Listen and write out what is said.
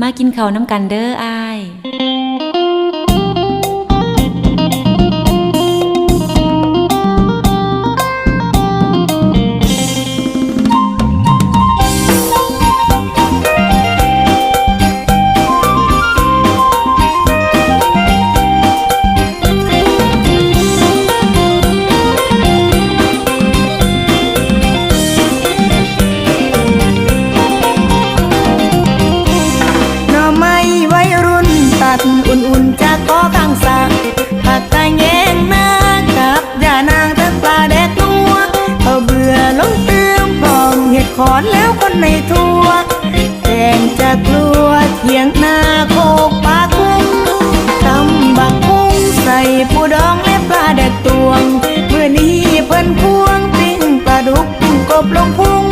มากินเขาน้ำกันเด้ออาย ปลาแดกนัวเขาเบื่อลงเติมพร้อมเห็ดขอนแล้วคนในทั่วแกงจะกลัวเถียงนาโคกปลาคุ้งตำบักคุ้งใส่ปูดองและปลาแดกตวงเมื่อนี้เพิ่นพวงปิ้งปลาดุกปิ้งกบลงพุง